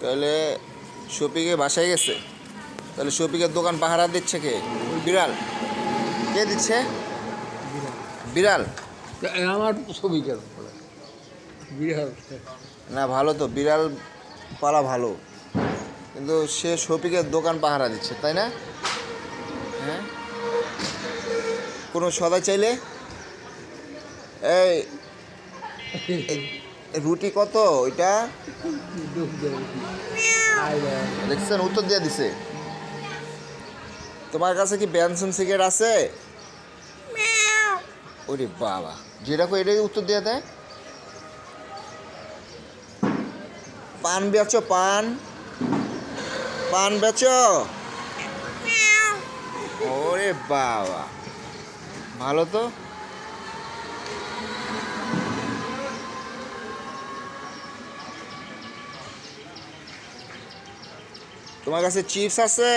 তাহলে শফিকে বাসায় গেছে। তাহলে শফিকের দোকান পাহারা দিচ্ছে কে? বিড়াল। কে দিচ্ছে? বিড়াল। আমার ছবি কেন বিড়াল। না ভালো তো। বিড়াল পালা ভালো। কিন্তু সে শফিকের দোকান পাহারা দিচ্ছে তাই না? হ্যাঁ? কোনো সদাই চাইলে? এই রুটি কত? ওইটা? দেখছেন, উত্তর দিয়ে দিছে। তোমার কাছে কি ব্যানসন সিগারেট আছে? ওরে বাবা। যেটা কো এটাই উত্তর দিয়ে দেয়? পান বেচো, পান। পান বেচো। ওরে বাবা। ভালো তো? তোমার কাছে চিপস আছে